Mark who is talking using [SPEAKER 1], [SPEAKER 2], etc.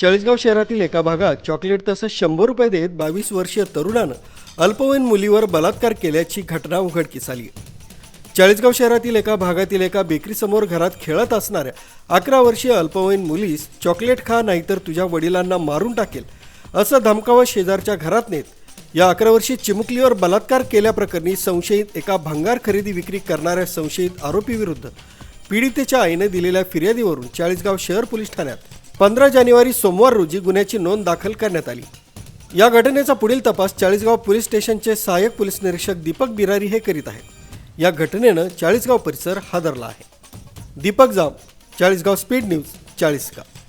[SPEAKER 1] चाळीसगाव शहरातील एका भागात चॉकलेट तसंच शंभर रुपये देत बावीस वर्षीय तरुणानं अल्पवयीन मुलीवर बलात्कार केल्याची घटना उघडकीस आली. चाळीसगाव शहरातील एका भागातील एका बेकरीसमोर घरात खेळत असणाऱ्या अकरा वर्षीय अल्पवयीन मुलीस चॉकलेट खा नाहीतर तुझ्या वडिलांना मारून टाकेल असं धमकावत शेजारच्या घरात नेत या अकरा वर्षीय चिमुकलीवर बलात्कार केल्याप्रकरणी संशयित एका भंगार खरेदी विक्री करणाऱ्या संशयित आरोपीविरुद्ध पीडितेच्या आईने दिलेल्या फिर्यादीवरून चाळीसगाव शहर पोलीस ठाण्यात पंधरा जानेवारी सोमवार रोजी गुन्ह्याची नोंद दाखल करण्यात आली. या घटनेचा पुढील तपास चाळीसगाव पोलीस स्टेशनचे सहाय्यक पोलीस निरीक्षक दीपक बिरारी हे करीत आहेत. या घटनेनं चाळीसगाव परिसर हादरला आहे. Deepak Jam Chalisgaon speed news Chalisgaon.